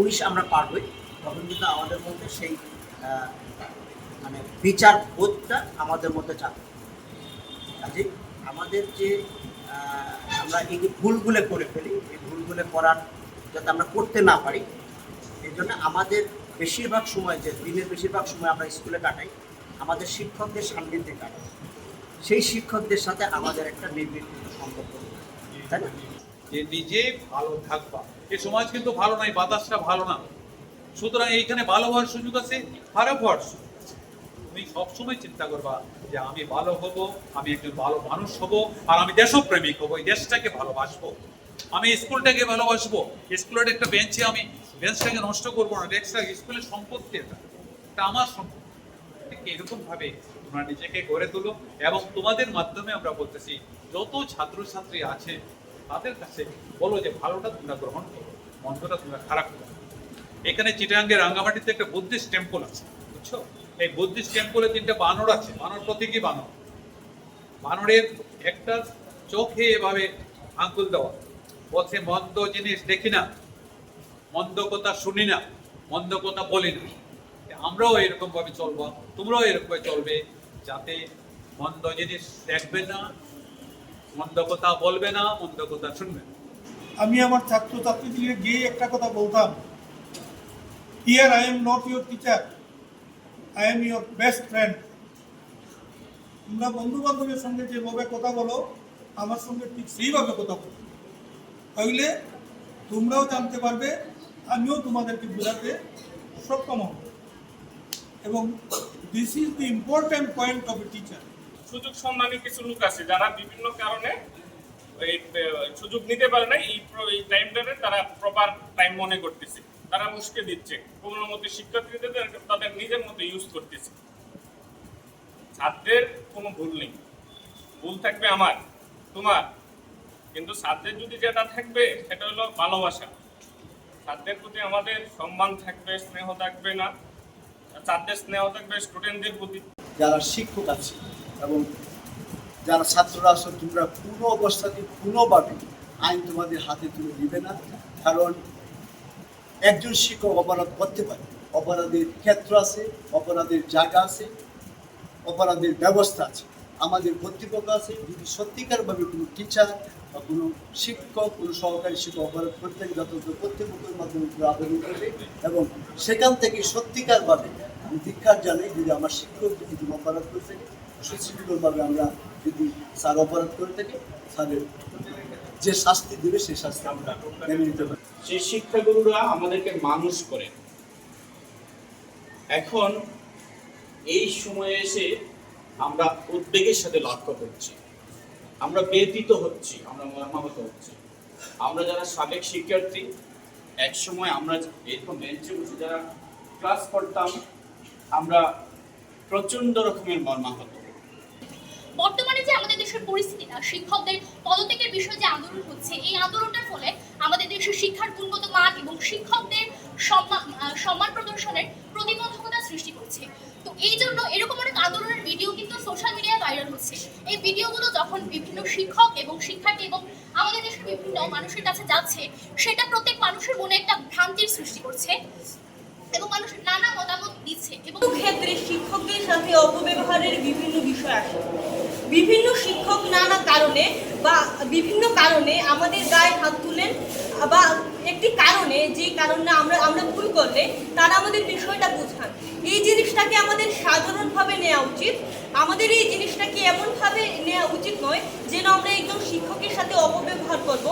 উনিশ আমরা পার হই তখন কিন্তু আমাদের মধ্যে সেই মানে বিচার বোধটা আমাদের মধ্যে চালু। কাজে আমাদের যে আমরা এই যে ভুলগুলো করে ফেলি, এই ভুলগুলো করার যাতে আমরা করতে না পারি এই জন্য আমাদের বেশিরভাগ সময় যে, দিনের বেশিরভাগ সময় আমরা স্কুলে কাটাই, আমাদের শিক্ষকদের সান্নিধ্যে কাটাই। সেই শিক্ষকদের সাথে আমাদের একটা নিবিড় সম্পর্ক। তাই না? যে নিজে ভালো থাকবা। এই সমাজ কিন্তু ভালো নাই বাতাসটা ভালো না। সুতরাং এইখানে ভালো হওয়ার সুযোগ আছে, খারাপ হওয়ার সুযোগ। তুমি সবসময় চিন্তা করবা যে আমি ভালো হব, আমি একজন ভালো মানুষ হব, আর আমি দেশপ্রেমিক হব, এই দেশটাকে ভালোবাসবো। আমি স্কুলটাকে ভালোবাসবো। স্কুলের একটা বেঞ্চে আমি, বেঞ্চটাকে নষ্ট করব না ডেস্কটা স্কুলের সম্পত্তি এটা। এটা আমার সম্পত্তি। এরকম ভাবে তোমরা নিজেকে গড়ে তোলো, এবং তোমাদের মাধ্যমে আমরা বলতেছি, যত ছাত্রছাত্রী আছে তাদের কাছে বলো যে ভালোটা তোমরা গ্রহণ করো, মন্দটা তোমরা খারাপ করো। এখানে চিটাঙ্গের রাঙ্গামাটিতে একটা বুদ্ধিস্ট টেম্পল আছে, বুঝছ? এই বুদ্ধিস্ট টেম্পলে তিনটা বানর আছে। বানর প্রতীকী বানর। বানরের একটা চোখে এভাবে আঙ্গুল দেওয়া। পথে মন্দ জিনিস দেখি না, মন্দ কথা শুনি না, মন্দ কথা বলি না। আমরাও এরকমভাবে চলবো, তোমরাও এরকমভাবে চলবে, যাতে মন্দ জিনিস দেখবে না মন্দ কথা বলবে না মন্দ কথা শুনবে। আমি আমার ছাত্রছাত্রীদেরকে গিয়ে একটা কথা বলতাম। Here I am not your teacher I am your best friend তোমরা বন্ধু বান্ধবের সঙ্গে যেভাবে কথা বলো, আমার সঙ্গে ঠিক সেইভাবে কথা বলো। তাইলে তোমরাও জানতে পারবে, আমিও তোমাদেরকে বোঝাতে সক্ষম হব। এবং this is the important point of a teacher সুযোগ সন্ধানী কিছু লোক আছে যারা বিভিন্ন কারণে এই সুযোগ নিতে পারে না এই টাইমটাতে তারা প্রপার টাইম মনে করতেছে। তারা মুশকে দিচ্ছে। কোনো মতে শিক্ষার্থীদের তাদের নিজের মতো ইউজ করতেছে। ছাত্রের কোনো ভুল নেই। ভুল থাকবে আমার, তোমার। কিন্তু ছাত্রের যদি যেটা থাকবে, সেটা হলো ভালোবাসা। ছাত্রের প্রতি আমাদের সম্মান থাকবে, স্নেহ থাকবে না। ছাত্রের স্নেহ থাকবে স্টুডেন্টদের প্রতি। যারা শিক্ষক আছে এবং যারা ছাত্ররা আছো, তোমরা কোনো অবস্থাতে কোনোভাবে আইন তোমাদের হাতে তুলে দিবে না। কারণ একজন শিক্ষক অপরাধ করতে পারে। অপরাধের ক্ষেত্র আছে, অপরাধের জায়গা আছে, অপরাধের ব্যবস্থা আছে। আমাদের কর্তৃপক্ষ আছে, যদি সত্যিকারভাবে কোনো টিচার বা কোনো শিক্ষক, কোনো সহকারী শিক্ষক অপরাধ করতে, যথাযথ কর্তৃপক্ষের মাধ্যমে আবেদন করবে এবং সেখান থেকে সত্যিকারভাবে আমি জানাই যদি আমার শিক্ষক যদি কোনো অপরাধ করে থাকে, সুশৃঙ্খলভাবে আমরা যদি স্যার অপরাধ করে থাকে, স্যারের যে শাস্তি দেবে সেই শাস্তি আমরা মেনে নিতে পারি। সেই শিক্ষাগুরুরা আমাদেরকে মানুষ করে। এখন এই সময়ে এসে আমরা উদ্বেগের সাথে লক্ষ্য করছি। আমরা ব্যতীত হচ্ছি, আমরা মর্মাহত হচ্ছি। আমরা যারা সাবেক শিক্ষার্থী এক সময় আমরা এরকম বেঞ্চে বসে যারা ক্লাস করতাম আমরা প্রচণ্ড রকমের মর্মাহত। বর্তমানে যে আমাদের দেশের পরিস্থিতিটা শিক্ষকদের পদত্যাগের বিষয়ে যে আন্দোলন হচ্ছে, এই আন্দোলনটার ফলে আমাদের দেশের শিক্ষার গুণগত মান এবং শিক্ষকদের সম্মান প্রদর্শনের প্রতিবন্ধকতা সৃষ্টি করছে। তো এই জন্য এরকম অনেক আন্দোলনের ভিডিও কিন্তু সোশ্যাল মিডিয়ায় ভাইরাল হচ্ছে। এই ভিডিওগুলো যখন বিভিন্ন শিক্ষক এবং শিক্ষার্থী এবং আমাদের দেশের বিভিন্ন মানুষের কাছে যাচ্ছে, সেটা প্রত্যেক মানুষের মনে একটা ভ্রান্তির সৃষ্টি করছে এবং মানুষ নানা মতামত দিচ্ছে এবং কিছু ক্ষেত্রে শিক্ষকদের সাথে অপব্যবহারের বিভিন্ন বিষয় আসে। বিভিন্ন শিক্ষক নানা কারণে বা বিভিন্ন কারণে আমাদের গায়ে হাত তুলেন বা একটি কারণে যে কারণে আমরা আমরা ভুল করলে তারা আমাদের বিষয়টা বোঝান। এই জিনিসটাকে আমাদের সাধারণভাবে নেওয়া উচিত। আমাদের এই জিনিসটাকে এমনভাবে নেওয়া উচিত নয় যেন আমরা একজন শিক্ষকের সাথে অপব্যবহার করব।